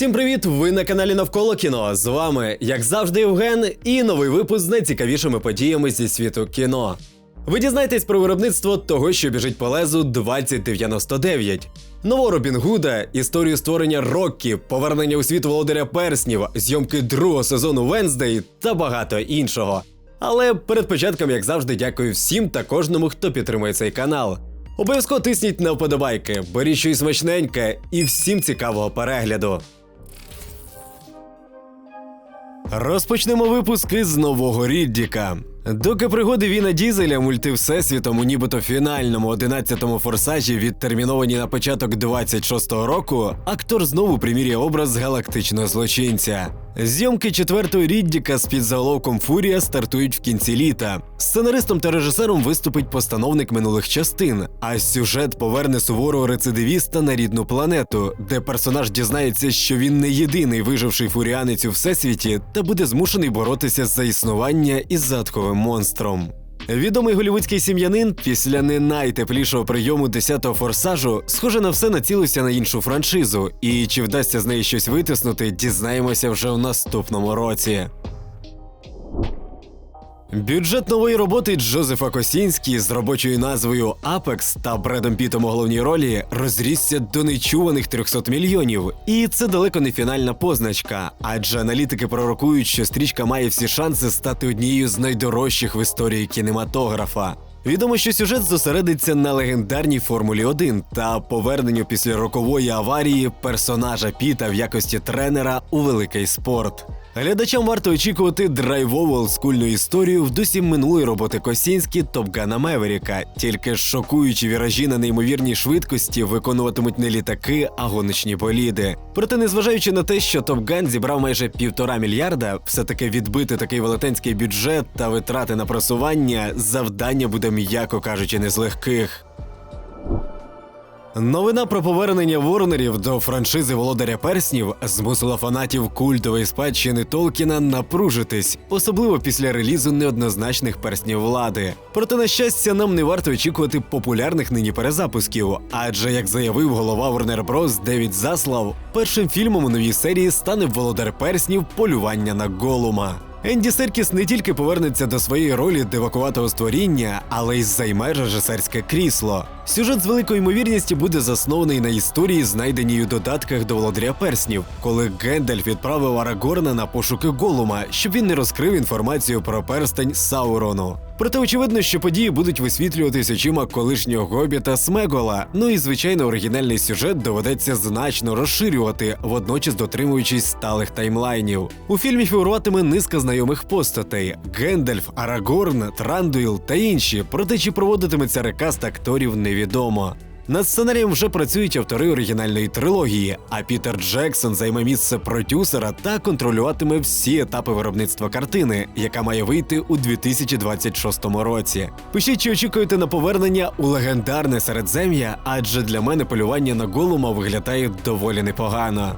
Всім привіт! Ви на каналі Навколо кіно. З вами, як завжди, Євген, і новий випуск з найцікавішими подіями зі світу кіно. Ви дізнаєтесь про виробництво того, що біжить по лезу 2099, нового Робін Гуда, історію створення Роккі, повернення у світ володаря перснів, зйомки другого сезону Венздей та багато іншого. Але перед початком, як завжди, дякую всім та кожному, хто підтримує цей канал. Обов'язково тисніть на вподобайки, беріть щось смачненьке і всім цікавого перегляду. Розпочнемо випуски з нового Ріддіка. Доки пригоди Віна Дізеля мультивсесвітом у нібито фінальному 11-му форсажі відтерміновані на початок 26-го року, актор знову примірює образ галактичного злочинця. Зйомки четвертого Ріддіка з підзаголовком Фурія стартують в кінці літа. Сценаристом та режисером виступить постановник минулих частин, а сюжет поверне суворого рецидивіста на рідну планету, де персонаж дізнається, що він не єдиний виживший фуріанець у всесвіті, та буде змушений боротися за існування із затховим монстром. Відомий голівудський сім'янин після не найтеплішого прийому 10-го форсажу, схоже на все націлився на іншу франшизу, і чи вдасться з неї щось витиснути, дізнаємося вже в наступному році. Бюджет нової роботи Джозефа Косінські з робочою назвою Апекс та Бредом Пітом у головній ролі розрісся до нечуваних 300 мільйонів. І це далеко не фінальна позначка, адже аналітики пророкують, що стрічка має всі шанси стати однією з найдорожчих в історії кінематографа. Відомо, що сюжет зосередиться на легендарній Формулі 1 та поверненню після рокової аварії персонажа Піта в якості тренера у великий спорт. Глядачам варто очікувати драйвову олдскульну історію в дусі минулої роботи Косінські Топгана Меверіка, тільки шокуючі віражі на неймовірній швидкості виконуватимуть не літаки, а гоночні боліди. Проте, незважаючи на те, що Топган зібрав майже півтора мільярда, все таки відбити такий велетенський бюджет та витрати на просування завдання буде, м'яко кажучи, не з легких. Новина про повернення Ворнерів до франшизи Володаря Перснів змусила фанатів культової спадщини Толкіна напружитись, особливо після релізу неоднозначних перснів влади. Проте, на щастя, нам не варто очікувати популярних нині перезапусків, адже, як заявив голова Warner Bros. Девід Заслав, першим фільмом у новій серії стане Володар Перснів полювання на Голума. Енді Серкіс не тільки повернеться до своєї ролі дивакуватого створіння, але й займе режисерське крісло. Сюжет з великою ймовірністю буде заснований на історії, знайденій у додатках до володаря перснів, коли Гендальф відправив Арагорна на пошуки Голума, щоб він не розкрив інформацію про перстень Саурону. Проте очевидно, що події будуть висвітлюватись очима колишнього гобіта Смегола. Ну і звичайно, оригінальний сюжет доведеться значно розширювати, водночас дотримуючись сталих таймлайнів. У фільмі фігуруватиме низка знайомих постатей: Гендальф, Арагорн, Трандуїл та інші. Проте чи проводитиметься рекаст акторів невідомо. Над сценарієм вже працюють автори оригінальної трилогії, а Пітер Джексон займе місце продюсера та контролюватиме всі етапи виробництва картини, яка має вийти у 2026 році. Пишіть, чи очікуєте на повернення у легендарне середзем'я, адже для мене полювання на голума виглядає доволі непогано.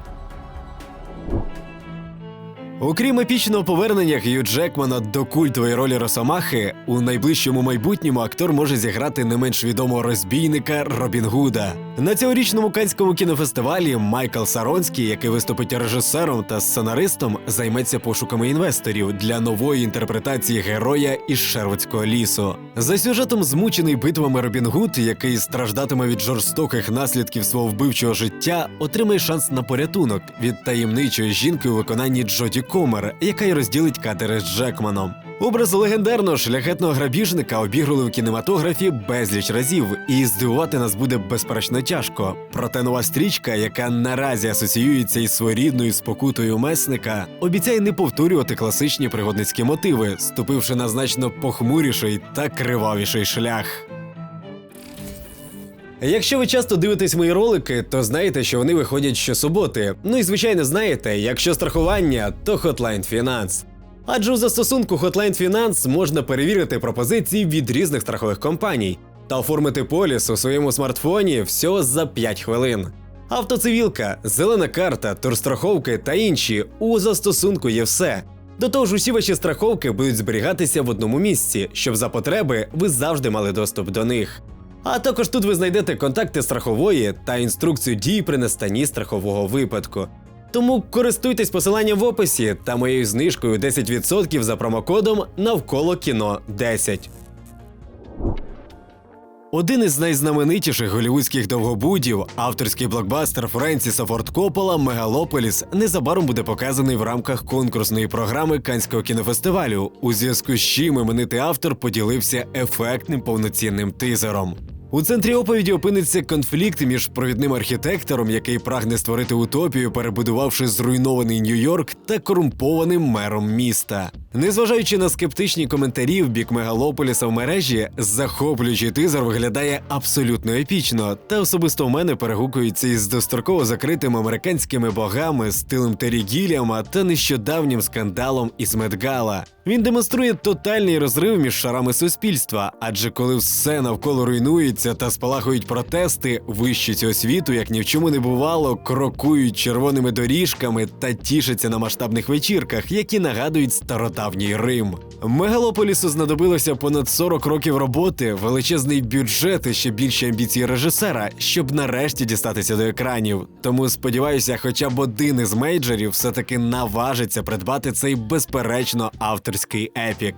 Окрім епічного повернення Гью Джекмана до культової ролі Росомахи, у найближчому майбутньому актор може зіграти не менш відомого розбійника Робін Гуда. На цьогорічному канському кінофестивалі Майкл Саронський, який виступить режисером та сценаристом, займеться пошуками інвесторів для нової інтерпретації героя із Шервудського лісу. За сюжетом змучений битвами Робін Гуд, який страждатиме від жорстоких наслідків свого вбивчого життя, отримає шанс на порятунок від таємничої жінки у виконанні Джоді Комер, яка й розділить кадри з Джекманом. Образ легендарного шляхетного грабіжника обіграли в кінематографі безліч разів, і здивувати нас буде безперечно тяжко. Проте нова стрічка, яка наразі асоціюється із своєрідною спокутою месника, обіцяє не повторювати класичні пригодницькі мотиви, ступивши на значно похмуріший та кривавіший шлях. Якщо ви часто дивитесь мої ролики, то знаєте, що вони виходять щосуботи. Ну і звичайно знаєте, якщо страхування, то Hotline Finance. Адже у застосунку Hotline Finance можна перевірити пропозиції від різних страхових компаній та оформити поліс у своєму смартфоні всього за 5 хвилин. Автоцивілка, зелена карта, турстраховки та інші у застосунку є все. До того ж, усі ваші страховки будуть зберігатися в одному місці, щоб за потреби ви завжди мали доступ до них. А також тут ви знайдете контакти страхової та інструкцію дій при настанні страхового випадку. Тому користуйтесь посиланням в описі та моєю знижкою 10% за промокодом навколо кіно 10. Один із найзнаменитіших голівудських довгобудів, авторський блокбастер Френсіса Форд Коппола Мегалополіс незабаром буде показаний в рамках конкурсної програми Канського кінофестивалю, у зв'язку з чим іменитий автор поділився ефектним повноцінним тизером. У центрі оповіді опиниться конфлікт між провідним архітектором, який прагне створити утопію, перебудувавши зруйнований Нью-Йорк, та корумпованим мером міста. Незважаючи на скептичні коментарі в бік мегалополіса в мережі, захоплюючий тизер виглядає абсолютно епічно, та особисто в мене перегукується із достроково закритими американськими богами, стилем Террі Гіліама та нещодавнім скандалом із Медгала. Він демонструє тотальний розрив між шарами суспільства, адже коли все навколо руйнується та спалахують протести, вищі цього світу, як ні в чому не бувало, крокують червоними доріжками та тішаться на масштабних вечірках, які нагадують стародавній Рим. Мегалополісу знадобилося понад 40 років роботи, величезний бюджет і ще більші амбіції режисера, щоб нарешті дістатися до екранів. Тому сподіваюся, хоча б один із мейджорів все-таки наважиться придбати цей безперечно авторський епік.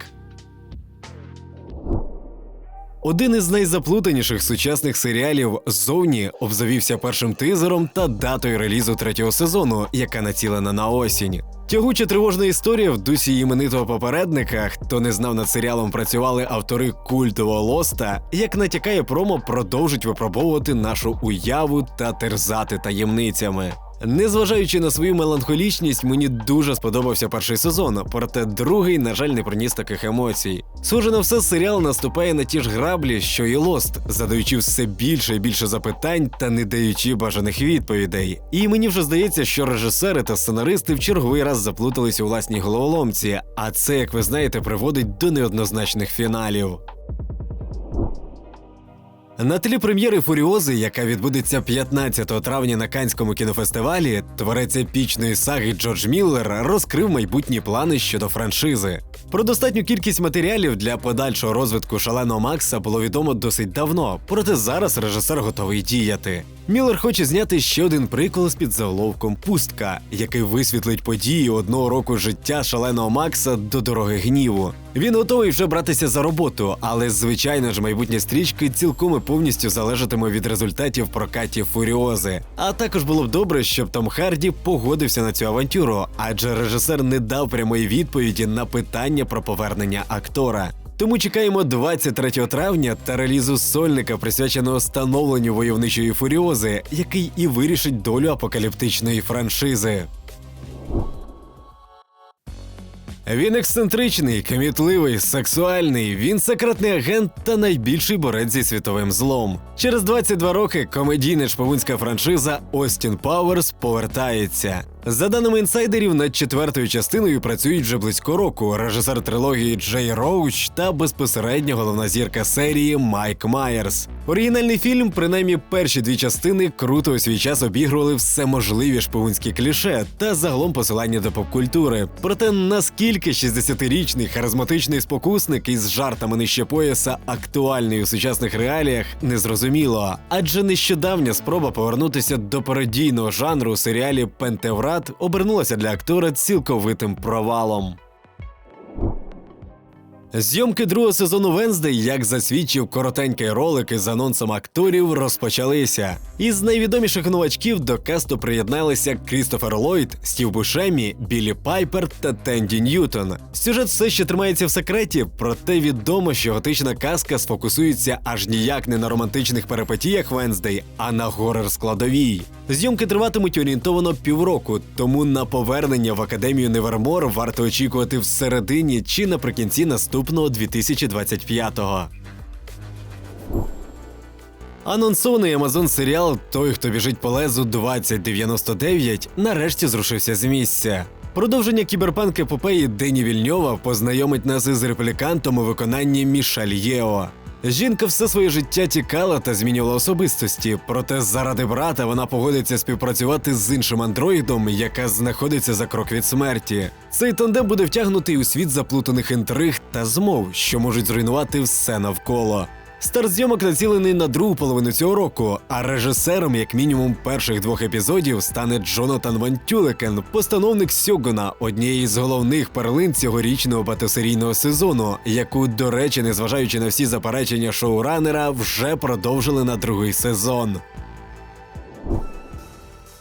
Один із найзаплутаніших сучасних серіалів зовні обзавівся першим тизером та датою релізу третього сезону, яка націлена на осінь. Тягуча тривожна історія в дусі іменитого попередника, хто не знав над серіалом, працювали автори культового лоста, як натякає промо, продовжить випробовувати нашу уяву та терзати таємницями. Незважаючи на свою меланхолічність, мені дуже сподобався перший сезон, проте другий, на жаль, не приніс таких емоцій. Схоже на все, серіал наступає на ті ж граблі, що і Лост, задаючи все більше і більше запитань та не даючи бажаних відповідей. І мені вже здається, що режисери та сценаристи в черговий раз заплутались у власній головоломці, а це, як ви знаєте, приводить до неоднозначних фіналів. На тлі прем'єри Фуріози, яка відбудеться 15 травня на Канському кінофестивалі, творець епічної саги Джордж Міллер розкрив майбутні плани щодо франшизи. Про достатню кількість матеріалів для подальшого розвитку шаленого Макса було відомо досить давно, проте зараз режисер готовий діяти. Міллер хоче зняти ще один прикол з під заголовком Пустка, який висвітлить події одного року життя шаленого Макса до дороги гніву. Він готовий вже братися за роботу, але звичайно ж майбутнє стрічки цілком повністю залежатиме від результатів прокатів Фуріози. А також було б добре, щоб Том Харді погодився на цю авантюру, адже режисер не дав прямої відповіді на питання про повернення актора. Тому чекаємо 23 травня та релізу сольника, присвяченого становленню войовничої фуріози, який і вирішить долю апокаліптичної франшизи. Він ексцентричний, кмітливий, сексуальний. Він секретний агент та найбільший борець зі світовим злом. Через 22 роки комедійна шпигунська франшиза Остін Пауерс повертається. За даними інсайдерів, над четвертою частиною працюють вже близько року. Режисер трилогії Джей Роуч та безпосередньо головна зірка серії Майк Майерс. Оригінальний фільм, принаймні перші дві частини, круто у свій час обігрували все можливі шпигунські кліше та загалом посилання до попкультури. Проте наскільки 60-річний харизматичний спокусник із жартами нижче пояса актуальний у сучасних реаліях, незрозуміло. Адже нещодавня спроба повернутися до пародійного жанру у серіалі Пентеврат обернулася для актора цілковитим провалом. Зйомки другого сезону Венздей, як засвідчив коротенький ролик із анонсом акторів, розпочалися. Із найвідоміших новачків до касту приєдналися Крістофер Ллойд, Стів Бушемі, Білі Пайпер та Тенді Ньютон. Сюжет все ще тримається в секреті, проте відомо, що готична казка сфокусується аж ніяк не на романтичних перипетіях Венздей, а на горор складовій. Зйомки триватимуть орієнтовано півроку, тому на повернення в академію Невермор варто очікувати в середині чи наприкінці наступного 2025-го. Анонсований Амазон серіал Той, хто біжить по лезу 2099 нарешті зрушився з місця. Продовження кіберпанк епопеї Дені Вільньова познайомить нас із реплікантом у виконанні Мішаль Єо. Жінка все своє життя тікала та змінювала особистості, проте заради брата вона погодиться співпрацювати з іншим андроїдом, яка знаходиться за крок від смерті. Цей тандем буде втягнутий у світ заплутаних інтриг та змов, що можуть зруйнувати все навколо. Старт зйомок націлений на другу половину цього року, а режисером, як мінімум, перших двох епізодів стане Джонатан Ван Тюлекен, постановник Сьогуна, однієї з головних перлин цьогорічного багатосерійного сезону, яку, до речі, незважаючи на всі заперечення шоуранера, вже продовжили на другий сезон.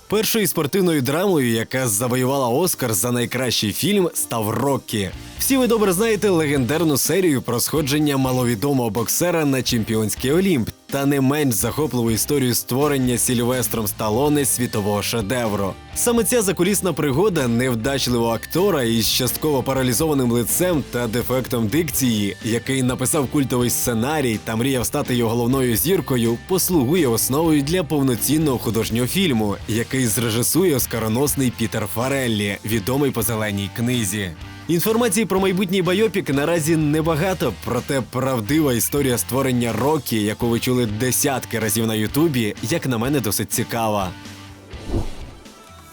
Першою спортивною драмою, яка завоювала Оскар за найкращий фільм, став Роккі. Всі ви добре знаєте легендарну серію про сходження маловідомого боксера на чемпіонський Олімп та не менш захопливу історію створення Сільвестром Сталоне світового шедевру. Саме ця закулісна пригода невдачливого актора із частково паралізованим лицем та дефектом дикції, який написав культовий сценарій та мріяв стати його головною зіркою, послугує основою для повноцінного художнього фільму, який зрежисує оскароносний Пітер Фареллі, відомий по зеленій книзі. Інформації про майбутній байопік наразі небагато, проте правдива історія створення Рокі, яку ви чули десятки разів на Ютубі, як на мене, досить цікава.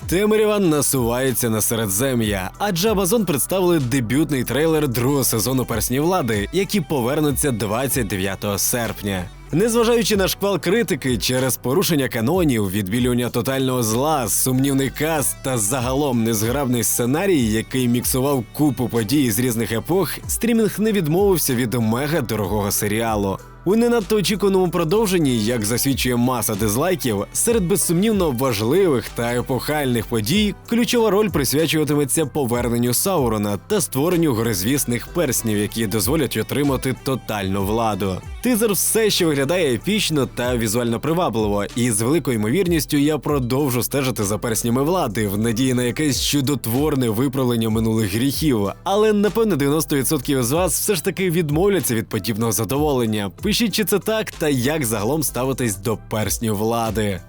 Темрява насувається на середзем'я, адже Амазон представили дебютний трейлер другого сезону персні влади, які повернуться 29 серпня. Незважаючи на шквал критики через порушення канонів, відбілювання тотального зла, сумнівний каст та загалом незграбний сценарій, який міксував купу подій з різних епох, стрімінг не відмовився від мега дорогого серіалу. У не надто очікуваному продовженні, як засвідчує маса дизлайків, серед безсумнівно важливих та епохальних подій ключова роль присвячуватиметься поверненню Саурона та створенню горизвісних перснів, які дозволять отримати тотальну владу. Тизер все ще виглядає епічно та візуально привабливо, і з великою ймовірністю я продовжу стежити за перснями влади в надії на якесь чудотворне виправлення минулих гріхів. Але напевно 90% з вас все ж таки відмовляться від подібного задоволення. Пишіть, чи це так, та як загалом ставитись до персню влади.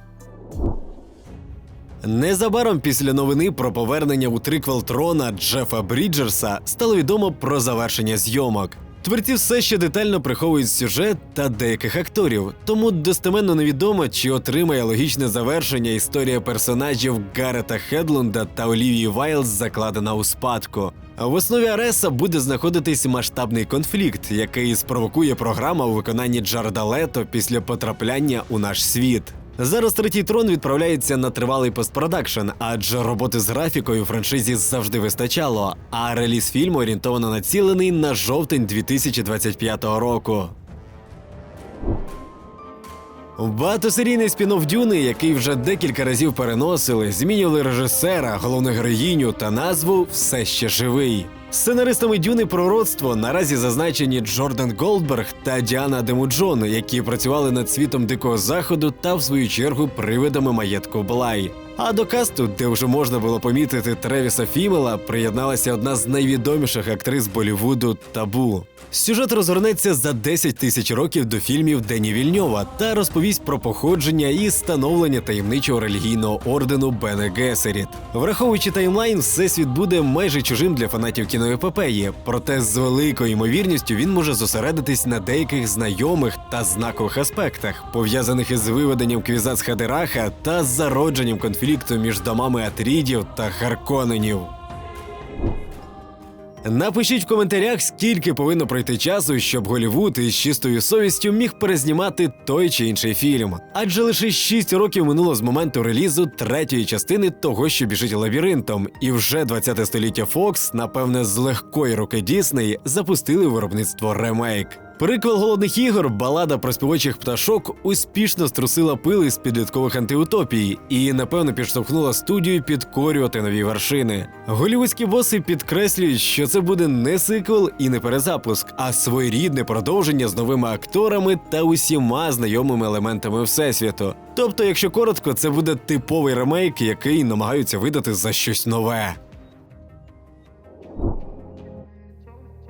Незабаром після новини про повернення у триквел трона Джефа Бріджерса стало відомо про завершення зйомок. Творці все ще детально приховують сюжет та деяких акторів, тому достеменно невідомо, чи отримає логічне завершення історія персонажів Гарета Хедлунда та Олівії Вайлз закладена у спадку. А в основі Ареса буде знаходитись масштабний конфлікт, який спровокує програма у виконанні Джарда Лето після потрапляння у наш світ. Зараз третій трон відправляється на тривалий постпродакшн, адже роботи з графікою франшизі завжди вистачало. А реліз фільму орієнтовано націлений на жовтень 2025 року. Багатосерійний спін-офф Дюни, який вже декілька разів переносили, змінювали режисера, головну героїню та назву все ще живий. Сценаристами Дюни пророцтво наразі зазначені Джордан Голдберг та Діана Демуджон, які працювали над світом дикого заходу та, в свою чергу, привидами маєтку Блай. А до касту, де вже можна було помітити Тревіса Фімела, приєдналася одна з найвідоміших актрис Болівуду Табу. Сюжет розгорнеться за 10 тисяч років до фільмів Дені Вільньова та розповість про походження і становлення таємничого релігійного ордену Бене Гесеріт. Враховуючи таймлайн, всесвіт буде майже чужим для фанатів кіноепопеї, проте з великою ймовірністю він може зосередитись на деяких знайомих та знакових аспектах, пов'язаних із виведенням Квізац Хадераха та зародженням конфлікту між домами Атрідів та Харконенів. Напишіть в коментарях, скільки повинно пройти часу, щоб Голівуд із чистою совістю міг перезнімати той чи інший фільм. Адже лише 6 років минуло з моменту релізу третьої частини того, що біжить лабіринтом, і вже 20 століття Фокс, напевне, з легкої руки Дісней, запустили виробництво ремейк. Приквел голодних ігор, балада про співочих пташок успішно струсила пили з підліткових антиутопій і, напевно, підштовхнула студію підкорювати нові вершини. Голівудські боси підкреслюють, що це буде не сиквел і не перезапуск, а своєрідне продовження з новими акторами та усіма знайомими елементами всесвіту. Тобто, якщо коротко, це буде типовий ремейк, який намагаються видати за щось нове.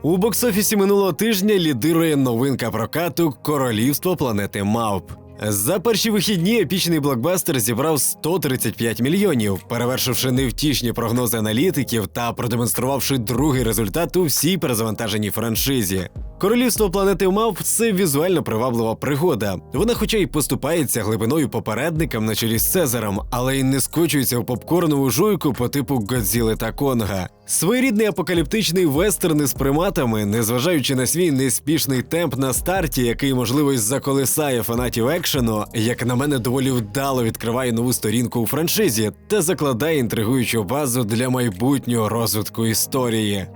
У бокс-офісі минулого тижня лідирує новинка прокату Королівство планети Мавп. За перші вихідні епічний блокбастер зібрав 135 мільйонів, перевершивши невтішні прогнози аналітиків та продемонструвавши другий результат у всій перезавантаженій франшизі. Королівство планети мавп це візуально приваблива пригода. Вона, хоча й поступається глибиною попередникам на чолі з Цезаром, але й не скочується в попкорнову жуйку по типу Годзіли та Конга. Своєрідний апокаліптичний вестерн із приматами, незважаючи на свій неспішний темп на старті, який можливо й заколисає фанатів екшену, як на мене, доволі вдало відкриває нову сторінку у франшизі та закладає інтригуючу базу для майбутнього розвитку історії.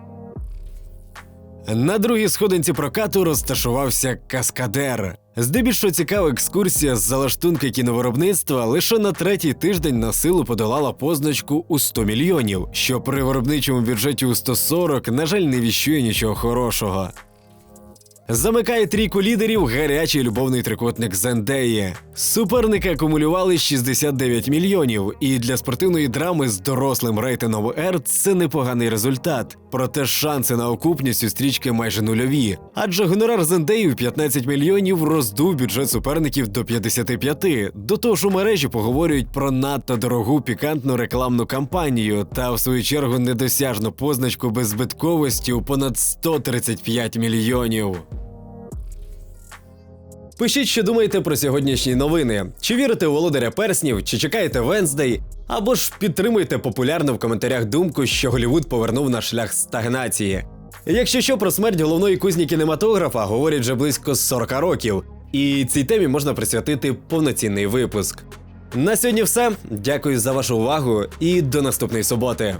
На другій сходинці прокату розташувався каскадер. Здебільшого цікава екскурсія з залаштунки кіновиробництва лише на третій тиждень на силу подолала позначку у 100 мільйонів, що при виробничому бюджеті у 140, на жаль, не віщує нічого хорошого. Замикає трійку лідерів гарячий любовний трикутник Зендеї. Суперники акумулювали 69 мільйонів, і для спортивної драми з дорослим рейтингом R це непоганий результат. Проте шанси на окупність у стрічки майже нульові. Адже гонорар Зендеї в 15 мільйонів роздув бюджет суперників до 55. До того ж у мережі поговорюють про надто дорогу пікантну рекламну кампанію та в свою чергу недосяжну позначку беззбитковості у понад 135 мільйонів. Пишіть, що думаєте про сьогоднішні новини. Чи вірите у володаря перснів, чи чекаєте Венздей, або ж підтримуйте популярну в коментарях думку, що Голівуд повернув на шлях стагнації. Якщо що про смерть головної кузні кінематографа говорять вже близько 40 років, і цій темі можна присвятити повноцінний випуск. На сьогодні все. Дякую за вашу увагу і до наступної суботи.